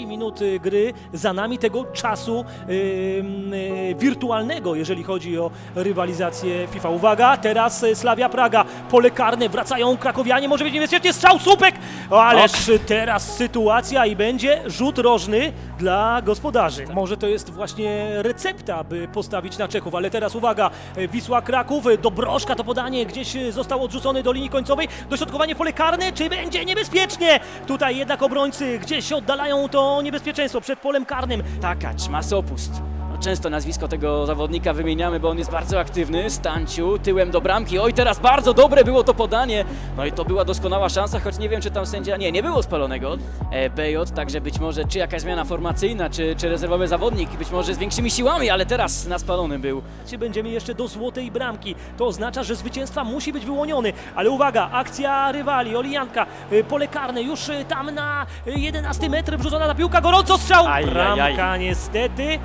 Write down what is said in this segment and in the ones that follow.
30 minut y, gry za nami, tego czasu y, y, wirtualnego, jeżeli chodzi o rywalizację FIFA. Uwaga, teraz Slavia Praga, pole karne, wracają krakowianie, może być niebezpiecznie, strzał, słupek, ależ teraz sytuacja i będzie rzut rożny dla gospodarzy. Może to jest właśnie recepta, by postawić na Czechów, ale teraz uwaga, Wisła Kraków, Dobrożka to podanie, gdzieś y, został odrzucony do linii końcowej, dośrodkowanie pole karne, czy będzie niebezpiecznie? Tutaj jednak obrońcy gdzieś oddalają to niebezpieczeństwo przed polem karnym. Takacz, masopust. No, często nazwisko tego zawodnika wymieniamy, bo on jest bardzo aktywny. Stanciu, tyłem do bramki. Oj, teraz bardzo dobre było to podanie. No i to była doskonała szansa, choć nie wiem, czy tam sędzia... Nie, nie było spalonego. E, BJ, także być może czy jakaś zmiana formacyjna, czy, czy rezerwowy zawodnik, być może z większymi siłami, ale teraz na spalonym był. Czy będziemy jeszcze do złotej bramki? To oznacza, że zwycięstwa musi być wyłoniony. Ale uwaga, akcja rywali, Olijanka, y, pole karne, już y, tam na y, 11 metr wrzucona ta piłka, gorąco strzał! Aj, aj, Bramka niestety.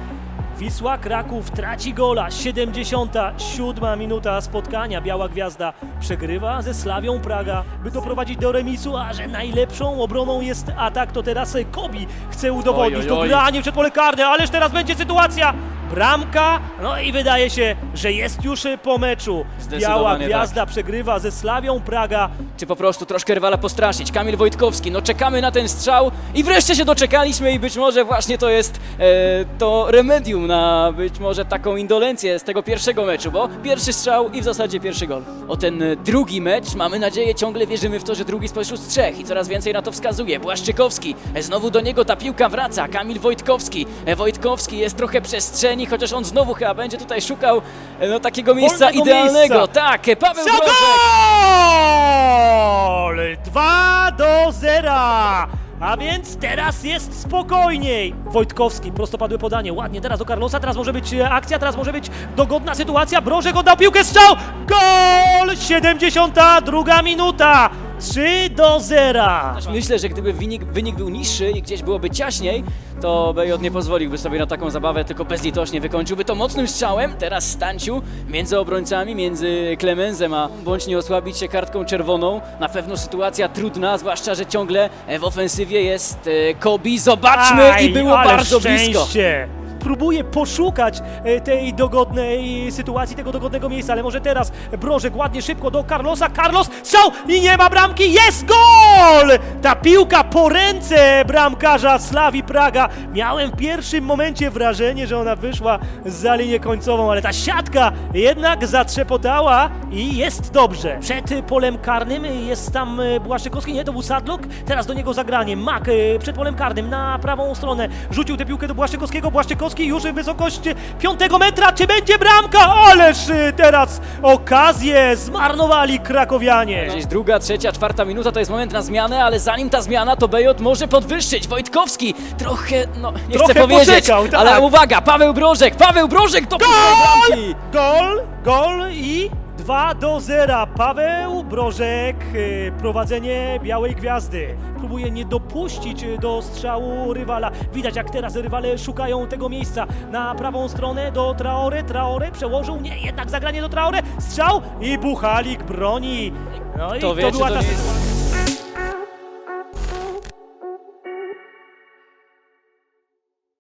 Wisła Kraków traci gola. 77 minuta spotkania. Biała Gwiazda przegrywa ze Slawią Praga, by doprowadzić do remisu, a że najlepszą obroną jest atak, to teraz Kobi chce udowodnić. Oj, oj, oj. Dogranie przed pole karne, ależ teraz będzie sytuacja. Bramka, no i wydaje się, że jest już y, po meczu. Biała Zdecydowanie Gwiazda przegrywa ze Slawią Praga. czy po prostu troszkę rywala postraszyć. Kamil Wojtkowski, no czekamy na ten strzał i wreszcie się doczekaliśmy i być może właśnie to jest e, to remedium na być może taką indolencję z tego pierwszego meczu, bo pierwszy strzał i w zasadzie pierwszy gol. O ten e, drugi mecz mamy nadzieję, ciągle wierzymy w to, że drugi spośród trzech i coraz więcej na to wskazuje. Błaszczykowski, e, znowu do niego ta piłka wraca, Kamil Wojtkowski. E, Wojtkowski jest trochę przestrzeni, chociaż on znowu chyba będzie tutaj szukał e, no, takiego miejsca Wolnego idealnego. miejsca. Tak, e, Paweł Za gol! 2 do 0! A więc teraz jest spokojniej. Wojtkowski, prostopadłe podanie, ładnie teraz do Carlosa, teraz może być e, akcja, teraz może być dogodna sytuacja. Brożek oddał piłkę, strzał! Gol! 72 minuta! 3 do 0. Myślę, że gdyby wynik, wynik był niższy i gdzieś byłoby ciaśniej, to BJ nie pozwoliłby sobie na taką zabawę, tylko bezlitośnie wykończyłby to mocnym strzałem. Teraz Stanciu między obrońcami, między Klemenzem a bądź nie osłabić się kartką czerwoną. Na pewno sytuacja trudna, zwłaszcza, że ciągle w ofensywie jest e, Kobi. Zobaczmy Aj, i było bardzo blisko. Próbuję poszukać e, tej dogodnej sytuacji, tego dogodnego miejsca, ale może teraz Brożek ładnie, szybko do Carlosa. Carlos, strzał i nie ma bramki, jest gol! Ta piłka po ręce bramkarza Slawi Praga. Miałem w pierwszym momencie wrażenie, że ona wyszła za linię końcową, ale ta siatka jednak zatrzepotała i jest dobrze. Przed polem karnym jest tam e, Błaszczykowski, nie, to był Sadlok. Teraz do niego zagranie. Mak e, przed polem karnym na prawą stronę. Rzucił tę piłkę do Błaszczykowskiego. Błaszczykowski już w wysokość piątego metra. Czy będzie bramka? Ależ e, teraz okazję zmarnowali krakowianie. Gdzieś druga, trzecia, czwarta minuta to jest moment na zmianę, ale zanim ta zmiana, to BJ może podwyższyć. Wojtkowski trochę, no nie Trochę chcę powiedzieć, poczekał, tak. ale uwaga, Paweł Brożek, Paweł Brożek pierwszej bramki! Gol, gol i 2 do 0. Paweł Brożek, y, prowadzenie Białej Gwiazdy. Próbuje nie dopuścić y, do strzału rywala. Widać jak teraz rywale szukają tego miejsca. Na prawą stronę do Traore. Traore przełożył, nie, jednak zagranie do Traore. Strzał i Buchalik broni. No i Kto to wie, była ta jest